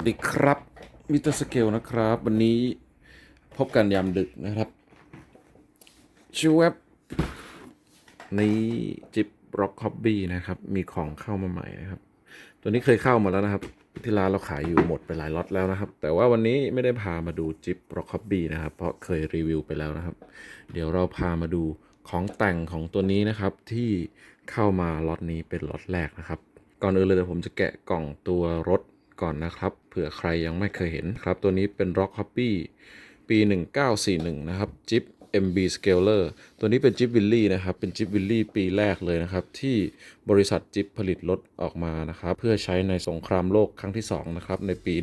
วัสดีครับมิเตอร์สเกลนะครับ วันนี้พบกันยามดึกนะครับชูเว็บนี้จิบร็อกฮอบบี้นะครับ มีของเข้ามาใหม่นะครับ ตัวนี้เคยเข้ามาแล้วนะครับ ที่ร้านเราขายอยู่หมดไปหลายล็อตแล้วนะครับ แต่ว่าวันนี้ไม่ได้พามาดูจิบร็อกฮอบบี้นะครับ เพราะเคยรีวิวไปแล้วนะครับ เดี๋ยวเราพามาดูของแต่งของตัวนี้นะครับ ที่เข้ามาล็อตนี้เป็นล็อตแรกนะครับ ก่อนอื่นเลยเดี๋ยวผมจะแกะกล่องตัวรถ ก่อนนะครับ เผื่อใครยังไม่เคยเห็นครับ ตัวนี้เป็น Rock Hobby ปี 1941 นะครับจิป MB Scaler ตัวนี้เป็นจิปวิลลี่นะครับ เป็นจิปวิลลี่ปีแรกเลยนะครับ ที่บริษัทจิปผลิตรถออกมานะครับ เพื่อใช้ในสงครามโลกครั้งที่ 2 นะครับ ในปี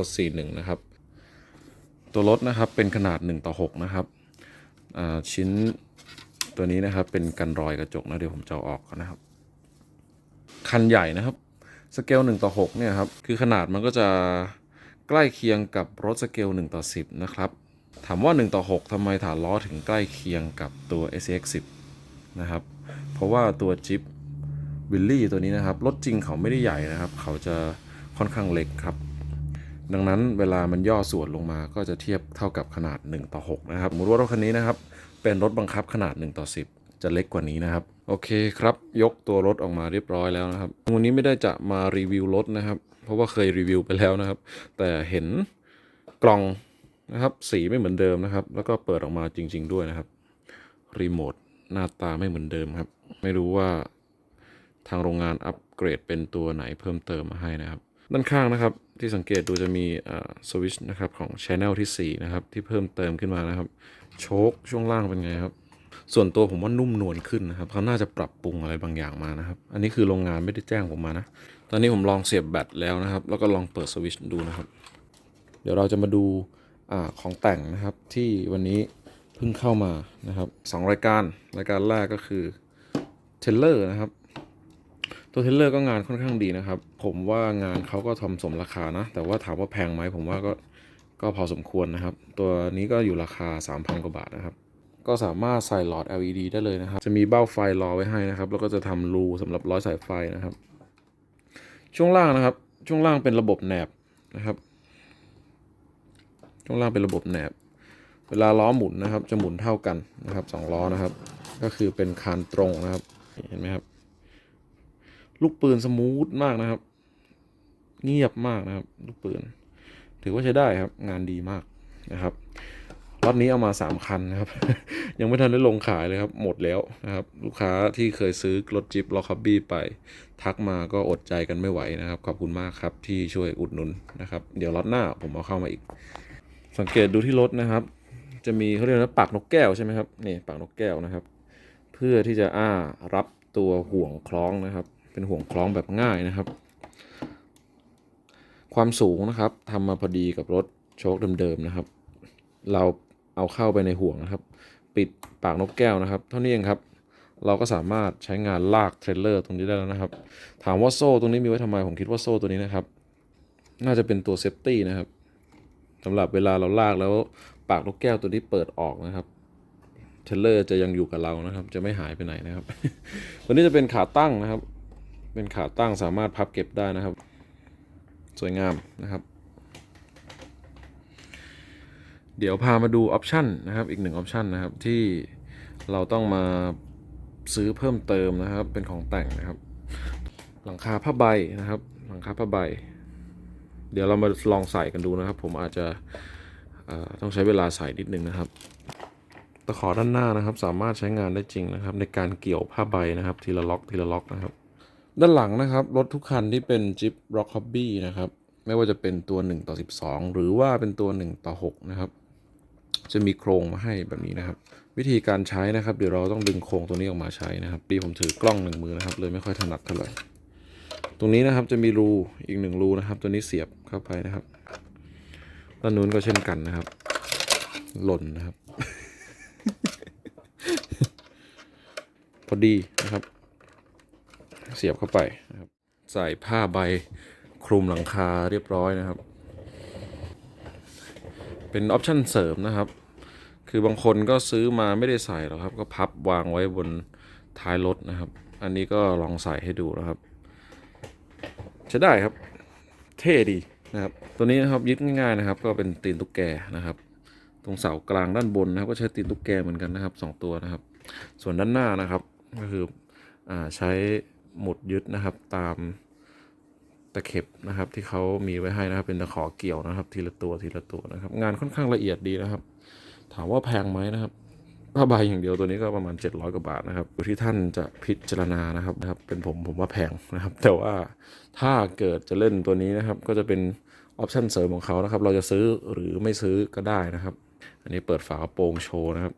1941 นะครับ ตัวรถนะครับเป็นขนาด 1 ต่อ 6 นะครับชิ้นตัวนี้นะครับเป็นกันรอยกระจกนะเดี๋ยวผมจะเอาออกนะครับ คันใหญ่นะครับ สเกล1ต่อ6เนี่ยครับคือขนาดมันก็จะใกล้เคียงกับรถสเกล1ต่อ10 นะครับ ถามว่า 1 ต่อ 6ทำไมฐานล้อถึงใกล้เคียงกับตัว SX 10นะครับ เพราะว่าตัวจิปวิลลี่ตัวนี้นะครับ รถจริงเขาไม่ได้ใหญ่นะครับ เขาจะค่อนข้างเล็กครับ ดังนั้นเวลามันย่อส่วนลงมาก็จะเทียบเท่ากับขนาด 1 ต่อ 6 นะครับสมมติว่ารถคันนี้นะครับ เป็นรถบังคับขนาด 1 ต่อ 10 จะเล็กกว่านี้นะครับ โอเคครับ ยกตัวรถออกมาเรียบร้อยแล้วนะครับ วันนี้ไม่ได้จะมารีวิวรถนะครับ เพราะว่าเคยรีวิวไปแล้วนะครับ แต่เห็นกล่องนะครับ สีไม่เหมือนเดิมนะครับ แล้วก็เปิดออกมาจริง ๆ ด้วยนะครับรีโมทหน้าตาไม่เหมือนเดิมครับ ไม่รู้ว่าทางโรงงานอัปเกรดเป็นตัวไหนเพิ่มเติมมาให้นะครับ ด้านข้างนะครับที่สังเกตดูจะมีสวิชนะครับของ Channel ที่ 4 นะครับ ที่เพิ่มเติมขึ้นมานะครับ โชคช่วงล่างเป็นไงครับ ส่วนตัวผมว่านุ่มนวลขึ้นนะครับเขาน่าจะปรับปรุงอะไรบางอย่างมานะครับ อันนี้คือโรงงานไม่ได้แจ้งผมมานะ ตอนนี้ผมลองเสียบแบตแล้วนะครับ แล้วก็ลองเปิดสวิตช์ดูนะครับ เดี๋ยวเราจะมาดูอาของแต่งนะครับที่วันนี้เพิ่งเข้ามานะครับสองรายการรายการแรกก็คือเทเลอร์นะครับ ตัวเทเลอร์ก็งานค่อนข้างดีนะครับ ผมว่างานเขาก็ทำสมราคานะ แต่ว่าถามว่าแพงไหมผมว่าก็ก็พอสมควรนะครับ ตัวนี้ก็อยู่ราคา 3,000 กว่าบาทนะครับ ก็สามารถใส่หลอด LED ได้เลยนะครับ จะมีเบ้าไฟรอไว้ให้นะครับ แล้วก็จะทำรูสำหรับร้อยสายไฟนะครับ ช่วงล่างนะครับ ช่วงล่างเป็นระบบแหนบนะครับ ช่วงล่างเป็นระบบแหนบ เวลาล้อหมุนนะครับ จะหมุนเท่ากันนะครับสองล้อนะครับ ก็คือเป็นคานตรงนะครับ เห็นไหมครับ ลูกปืนสมูทมากนะครับ เงียบมากนะครับ ลูกปืน ถือว่าใช้ได้ครับ งานดีมากนะครับรอบนี้เอามา 3 คันนะครับ ยังไม่ทันได้ลงขายเลยครับ หมดแล้วนะครับ ลูกค้าที่เคยซื้อรถจิปล็อกคับบี้ไป ทักมาก็อดใจกันไม่ไหวนะครับ ขอบคุณมากครับที่ช่วยอุดหนุนนะครับ เดี๋ยวรถหน้าผมเอาเข้ามาอีก สังเกตดูที่รถนะครับ จะมีเขาเรียกว่าปากนกแก้วใช่ไหมครับนี่ปากนกแก้วนะครับ เพื่อที่จะอ้ารับตัวห่วงคล้องนะครับ เป็นห่วงคล้องแบบง่ายนะครับ ความสูงนะครับทำมาพอดีกับรถโชคเดิมๆนะครับ เราเอาเข้าไปในห่วงนะครับ ปิดปากนกแก้วนะครับ เท่านี้เองครับ เราก็สามารถใช้งานลากเทรลเลอร์ตรงนี้ได้แล้วนะครับ ถามว่าโซ่ตรงนี้มีไว้ทำไมผมคิดว่าโซ่ตัวนี้นะครับ น่าจะเป็นตัวเซฟตี้นะครับสำหรับเวลาเราลากแล้วปากนกแก้วตัวนี้เปิดออกนะครับเทรลเลอร์จะยังอยู่กับเรานะครับ จะไม่หายไปไหนนะครับ ตัวนี้จะเป็นขาตั้งนะครับ เป็นขาตั้งสามารถพับเก็บได้นะครับ สวยงามนะครับ เดี๋ยวพามาดูออปชันนะครับอีกหนึ่งออปชันนะครับที่เราต้องมาซื้อเพิ่มเติมนะครับเป็นของแต่งนะครับ หลังคาผ้าใบนะครับ หลังคาผ้าใบ เดี๋ยวเรามาลองใส่กันดูนะครับ ผมอาจจะต้องใช้เวลาใส่นิดนึงนะครับตะขอด้านหน้านะครับ สามารถใช้งานได้จริงนะครับ ในการเกี่ยวผ้าใบนะครับทีละล็อกทีละล็อกนะครับ ด้านหลังนะครับรถทุกคันที่เป็น Jeep Rock Hobby นะครับไม่ว่าจะเป็นตัว 1 ต่อ 12 หรือว่าเป็นตัว 1 ต่อ 6 นะครับ จะมีโครงมาให้แบบนี้นะครับ วิธีการใช้นะครับ เดี๋ยวเราต้องดึงโครงตัวนี้ออกมาใช้นะครับดีผมถือกล้องหนึ่งมือนะครับ เลยไม่ค่อยถนัดเท่าไหร่ตรงนี้นะครับจะมีรูอีกหนึ่งรูนะครับ ตัวนี้เสียบเข้าไปนะครับด้านนู้นก็เช่นกันนะครับ หล่นนะครับ พอดีนะครับ เสียบเข้าไปนะครับ ใส่ผ้าใบคลุมหลังคาเรียบร้อยนะครับ เป็นออปชั่นเสริมนะครับ คือบางคนก็ซื้อมาไม่ได้ใส่หรอกครับ ก็พับวางไว้บนท้ายรถนะครับ อันนี้ก็ลองใส่ให้ดูนะครับใช้ได้ครับ เท่ดีนะครับ ตัวนี้นะครับยึดง่ายๆนะครับ ก็เป็นตีนตุ๊กแกนะครับ ตรงเสากลางด้านบนนะครับ ก็ใช้ตีนตุ๊กแกเหมือนกันนะครับสองตัวนะครับ ส่วนด้านหน้านะครับก็คืออใช้หมุดยึดนะครับตาม ตะเข็บนะครับที่เขามีไว้ให้นะครับ เป็นตะขอเกี่ยวนะครับ ทีละตัวทีละตัวนะครับ งานค่อนข้างละเอียดดีนะครับ ถามว่าแพงไหมนะครับผ้าใบอย่างเดียวตัวนี้ก็ประมาณ 700 กว่าบาทนะครับอยู่ที่ท่านจะพิจารณานะครับนะครับ เป็นผมผมว่าแพงนะครับ แต่ว่าถ้าเกิดจะเล่นตัวนี้นะครับ ก็จะเป็นออปชันเสริมของเขานะครับ เราจะซื้อหรือไม่ซื้อก็ได้นะครับ อันนี้เปิดฝากระโปรงโชว์นะครับ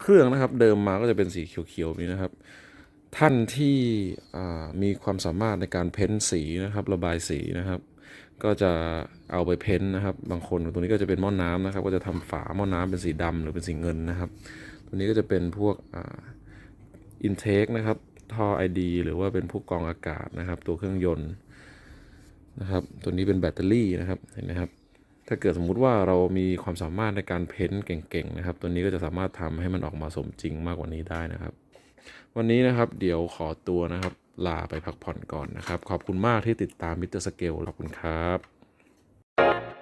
เครื่องนะครับเดิมมาก็จะเป็นสีเขียวๆนี้นะครับ ท่านที่มีความสามารถในการเพ้นสีนะครับระบายสีนะครับ ก็จะเอาไปเพ้นนะครับ บางคนตัวนี้ก็จะเป็นหม้อน้ำนะครับ ก็จะทำฝาหม้อน้ำเป็นสีดำหรือเป็นสีเงินนะครับ ตัวนี้ก็จะเป็นพวกอินเทคนะครับท่อ ID หรือว่าเป็นพวกกรองอากาศนะครับ ตัวเครื่องยนต์นะครับ ตัวนี้เป็นแบตเตอรี่นะครับเห็นไหมครับถ้าเกิดสมมุติว่าเรามีความสามารถในการเพ้นเก่งๆนะครับ ตัวนี้ก็จะสามารถทำให้มันออกมาสมจริงมากกว่านี้ได้นะครับ วันนี้นะครับเดี๋ยวขอตัวนะครับ ลาไปพักผ่อนก่อนนะครับ ขอบคุณมากที่ติดตามมิเตอร์สเกลขอบคุณครับ